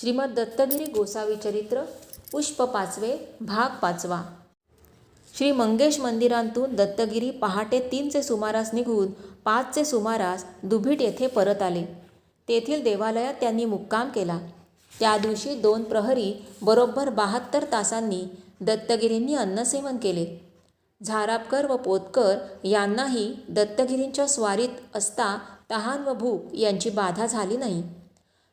श्रीमद दत्तगिरी गोसावी चरित्र पुष्प पाचवे भाग पाचवा. श्री मंगेश मंदिरांतून दत्तगिरी पहाटे तीनचे सुमारास निघून पाचचे सुमारास दुभीट येथे परत आले. तेथील देवालयात त्यांनी मुक्काम केला. त्या दिवशी दोन प्रहरी बरोबर बहात्तर तासांनी दत्तगिरींनी अन्नसेवन केले. झारापकर व पोतकर यांनाही दत्तगिरींच्या स्वारीत असता तहान व भूक यांची बाधा झाली नाही.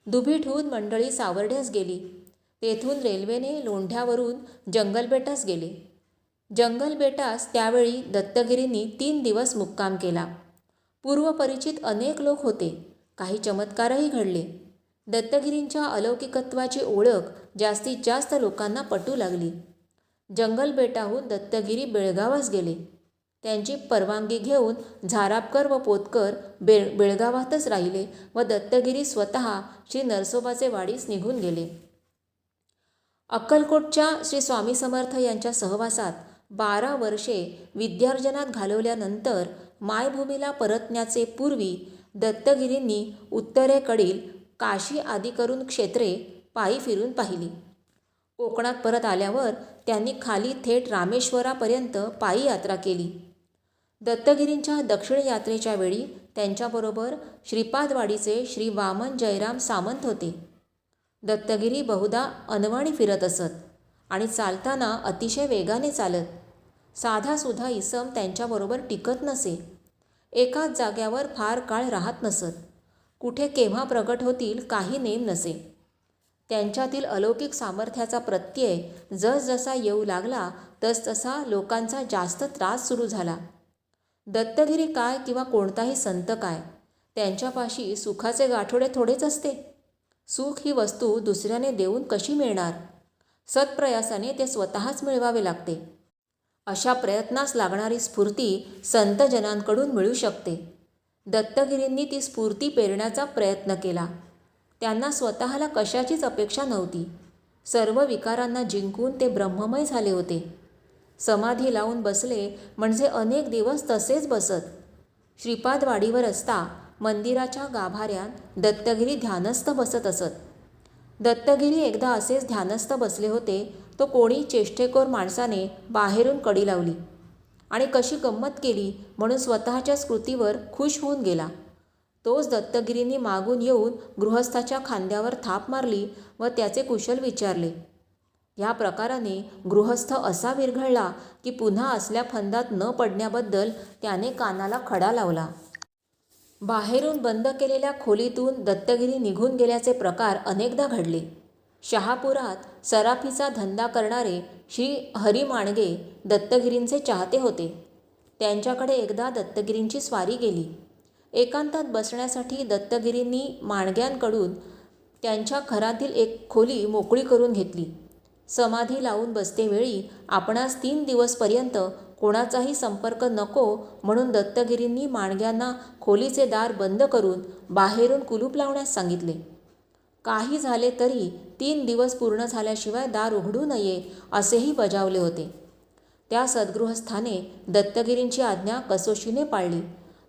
दुभीटहून मंडळी सावर्ड्यास गेली. तेथून रेल्वेने लोंढ्यावरून जंगलबेटास गेले. जंगलबेटास त्यावेळी दत्तगिरींनी तीन दिवस मुक्काम केला. पूर्वपरिचित अनेक लोक होते. काही चमत्कारही घडले. दत्तगिरींच्या अलौकिकत्वाची ओळख जास्तीत जास्त लोकांना पटू लागली. जंगलबेटाहून दत्तगिरी बेळगावास गेले. त्यांची परवानगी घेऊन झारापकर व पोतकर बेळ बेळगावातच राहिले व दत्तगिरी स्वतः श्री नरसोबाचे वाडीस निघून गेले. अक्कलकोटच्या श्री स्वामी समर्थ यांच्या सहवासात बारा वर्षे विद्यार्जनात घालवल्यानंतर मायभूमीला परतण्याचे पूर्वी दत्तगिरींनी उत्तरेकडील काशी आदी करून क्षेत्रे पायी फिरून पाहिली. कोकणात परत आल्यावर त्यांनी खाली थेट रामेश्वरापर्यंत पायी यात्रा केली. दत्तगिरींच्या दक्षिण यात्रेच्या वेळी त्यांच्याबरोबर श्रीपादवाडीचे श्री वामन जयराम सामंत होते. दत्तगिरी बहुधा अनवाणी फिरत असत आणि चालताना अतिशय वेगाने चालत. साधासुधा इसम त्यांच्याबरोबर टिकत नसे. एकाच जाग्यावर फार काळ राहत नसत. कुठे केव्हा प्रगट होतील काही नेम नसे. त्यांच्यातील अलौकिक सामर्थ्याचा प्रत्यय जसजसा येऊ लागला तसतसा लोकांचा जास्त त्रास सुरू झाला. दत्तगिरी काय किंवा कोणताही संत काय? त्यांच्यापाशी सुखाचे गाठोडे थोडेच असते. सुख ही वस्तू दुसऱ्याने देऊन कशी मिळणार? सत्प्रयासाने ते स्वतःच मिळवावे लागते. अशा प्रयत्नास लागणारी स्फूर्ती संतजनांकडून मिळू शकते. दत्तगिरींनी ती स्फूर्ती पेरण्याचा प्रयत्न केला. त्यांना स्वतःला कशाचीच अपेक्षा नव्हती. सर्व विकारांना जिंकून ते ब्रह्ममय झाले होते. समाधी लावून बसले म्हणजे अनेक दिवस तसेच बसत. श्रीपादवाडीवर असता मंदिराच्या गाभाऱ्यात दत्तगिरी ध्यानस्थ बसत असत. दत्तगिरी एकदा असेच ध्यानस्थ बसले होते तो कोणी चेष्टेकोर माणसाने बाहेरून कडी लावली आणि कशी गंमत केली म्हणून स्वतःच्या स्कृतीवर खुश होऊन गेला. तोच दत्तगिरींनी मागून येऊन गृहस्थाच्या खांद्यावर थाप मारली व त्याचे कुशल विचारले. या प्रकाराने गृहस्थ असा विरघळला की पुन्हा असल्या फंदात न पडण्याबद्दल त्याने कानाला खडा लावला. बाहेरून बंद केलेल्या खोलीतून दत्तगिरी निघून गेल्याचे प्रकार अनेकदा घडले. शहापुरात सराफीचा धंदा करणारे श्री हरी माणगे दत्तगिरींचे चाहते होते. त्यांच्याकडे एकदा दत्तगिरींची स्वारी गेली. एकांतात बसण्यासाठी दत्तगिरींनी माणग्यांकडून त्यांच्या घरातील एक खोली मोकळी करून घेतली. समाधी लावून बसतेवेळी आपणास तीन दिवसपर्यंत कोणाचाही संपर्क नको म्हणून दत्तगिरींनी माणग्यांना खोलीचे दार बंद करून बाहेरून कुलूप लावण्यास सांगितले. काही झाले तरी तीन दिवस पूर्ण झाल्याशिवाय दार उघडू नये असेही बजावले होते. त्या सद्गृहस्थाने दत्तगिरींची आज्ञा कसोशीने पाळली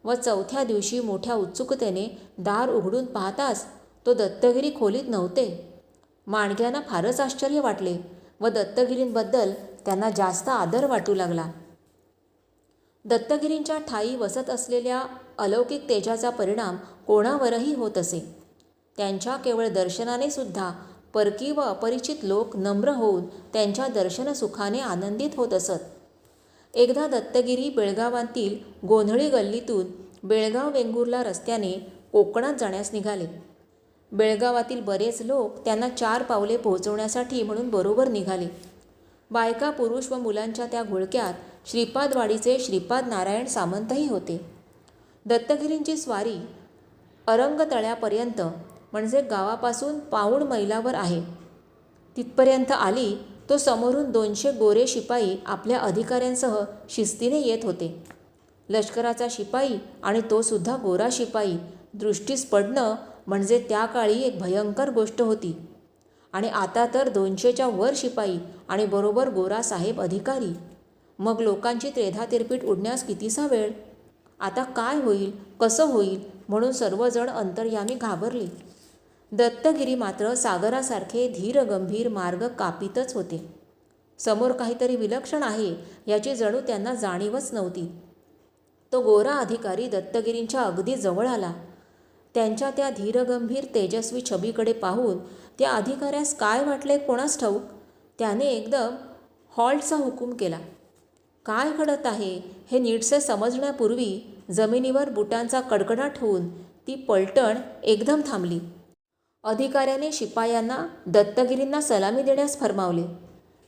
व चौथ्या दिवशी मोठ्या उत्सुकतेने दार उघडून पाहताच तो दत्तगिरी खोलीत नव्हते. माणग्यांना फारच आश्चर्य वाटले व दत्तगिरींबद्दल त्यांना जास्त आदर वाटू लागला. दत्तगिरींच्या ठाई वसत असलेल्या अलौकिक तेजाचा परिणाम कोणावरही होत असे. त्यांच्या केवळ दर्शनाने सुद्धा परकी व अपरिचित लोक नम्र होऊन त्यांच्या दर्शनसुखाने आनंदित होत असत. एकदा दत्तगिरी बेळगावांतील गोंधळी गल्लीतून बेळगाव वेंगुर्ला रस्त्याने कोकणात जाण्यास निघाले. बेळगावातील बरेच लोक त्यांना चार पावले पोहोचवण्यासाठी म्हणून बरोबर निघाले. बायका पुरुष व मुलांच्या त्या घोळक्यात श्रीपादवाडीचे श्रीपाद नारायण सामंतही होते. दत्तगिरींची स्वारी अरंगतळ्यापर्यंत म्हणजे गावापासून पाऊण मैलावर आहे. तिथपर्यंत आली तो समोरून दोनशे गोरे शिपाई आपल्या अधिकाऱ्यांसह शिस्तीने येत होते. लष्कराचा शिपाई आणि तोसुद्धा गोरा शिपाई. दृष्टीस पडणं म्हणजे त्या काळी एक भयंकर गोष्ट होती. आणि आता तर दोनशेच्या वर शिपाई आणि बरोबर गोरा साहेब अधिकारी. मग लोकांची त्रेधातिरपीट उडण्यास कितीसा वेळ? आता काय होईल? कसं होईल? म्हणून सर्वजण अंतर्यामी घाबरले. दत्तगिरी मात्र सागरासारखे धीरगंभीर मार्ग कापीतच होते. समोर काहीतरी विलक्षण आहे याची जणू त्यांना जाणीवच नव्हती. तो गोरा अधिकारी दत्तगिरींच्या अगदी जवळ आला. त्यांच्या त्या धीरगंभीर तेजस्वी छबीकडे पाहून त्या अधिकाऱ्यास काय वाटले कोणास ठाऊक? त्याने एकदम हॉल्टचा हुकूम केला. काय घडत आहे हे नीटसे समजण्यापूर्वी जमिनीवर बुटांचा कडकडाट होऊन ती पलटण एकदम थांबली. अधिकाऱ्याने शिपायांना दत्तगिरींना सलामी देण्यास फरमावले.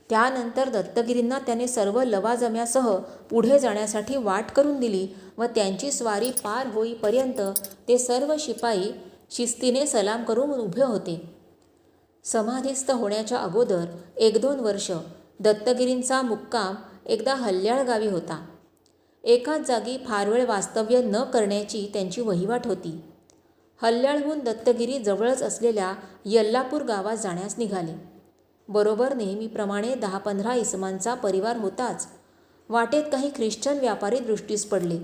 त्यानंतर दत्तगिरींना त्याने सर्व लवाजम्यासह पुढे जाण्यासाठी वाट करून दिली व त्यांची स्वारी पार होईपर्यंत ते सर्व शिपाई शिस्तीने सलाम करून उभे होते. समाधीस्थ होण्याच्या अगोदर एक दोन वर्ष दत्तगिरींचा मुक्काम एकदा हल्ल्याळ गावी होता. एकाच जागी फार वेळ वास्तव्य न करण्याची त्यांची वहिवाट होती. हल्ल्याळहून दत्तगिरी जवळच असलेल्या यल्लापूर गावात जाण्यास निघाले. बरोबर नेहमीप्रमाणे दहा पंधरा इसमांचा परिवार होताच. वाटेत काही ख्रिश्चन व्यापारी दृष्टीस पडले.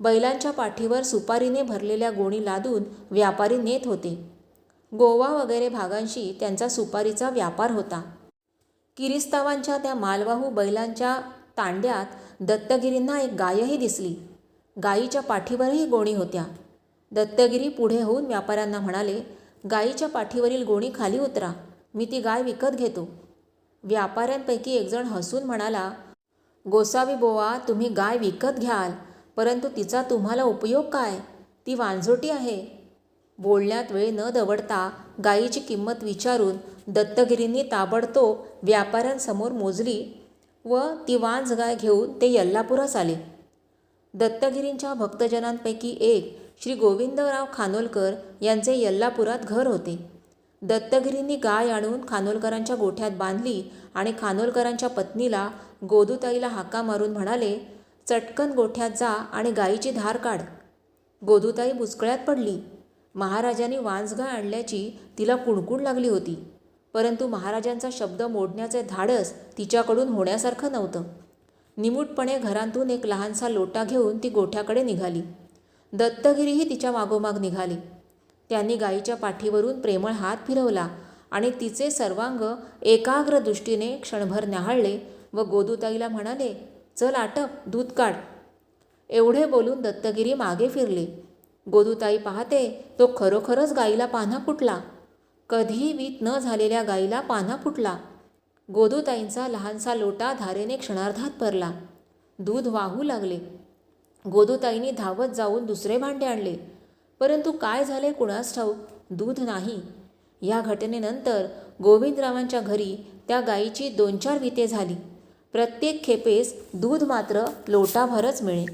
बैलांच्या पाठीवर सुपारीने भरलेल्या गोणी लादून व्यापारी नेत होते. गोवा वगैरे भागांशी त्यांचा सुपारीचा व्यापार होता. किरिस्तावांच्या त्या मालवाहू बैलांच्या तांड्यात दत्तगिरींना एक गायही दिसली. गायीच्या पाठीवरही गोणी होत्या. दत्तगिरी पुढे होऊन व्यापाऱ्यांना म्हणाले गायीच्या पाठीवरील गोणी खाली उतरा. मी ती गाय विकत घेतो. व्यापाऱ्यांपैकी एकजण हसून म्हणाला गोसावी बोवा तुम्ही गाय विकत घ्याल परंतु तिचा तुम्हाला उपयोग काय? ती वांझोटी आहे. बोलण्यात वेळ न दवडता गायीची किंमत विचारून दत्तगिरींनी ताबडतोब व्यापाऱ्यांसमोर मोजली व ती वांज गाय घेऊन ते यल्लापुरास आले. दत्तगिरींच्या भक्तजनांपैकी एक श्री गोविंदराव खानोलकर यांचे यल्लापुरात घर होते. दत्तगिरींनी गाय आणून खानोलकरांच्या गोठ्यात बांधली आणि खानोलकरांच्या पत्नीला गोदूताईला हाका मारून म्हणाले चटकन गोठ्यात जा आणि गायीची धार काढ. गोदूताई बुचकळ्यात पडली. महाराजांनी वांसगाय आणल्याची तिला कुणकुण लागली होती. परंतु महाराजांचा शब्द मोडण्याचे धाडस तिच्याकडून होण्यासारखं नव्हतं. निमूटपणे घरांतून एक लहानसा लोटा घेऊन ती गोठ्याकडे निघाली. दत्तगिरीही तिच्या मागोमाग निघाली. त्यांनी गायीच्या पाठीवरून प्रेमळ हात फिरवला आणि तिचे सर्वांग एकाग्र दृष्टीने क्षणभर न्याहाळले व गोदूताईला म्हणाले चल आटप दूध काढ. एवढे बोलून दत्तगिरी मागे फिरले. गोदूताई पाहते तो खरोखरच गाईला पान्हा फुटला. कधीही वीत न झालेल्या गाईला पान्हा फुटला. गोदूताईंचा लहानसा लोटा धारेने क्षणार्धात भरला. दूध वाहू लागले. गोदूताईंनी धावत जाऊन दुसरे भांडे आणले. परंतु काय झाले कुणास ठाऊक? दूध नाही. या घटनेनंतर गोविंदरावांच्या घरी त्या गायीची दोन चार विते झाली. प्रत्येक खेपेस दूध मात्र लोटाभरच मिळे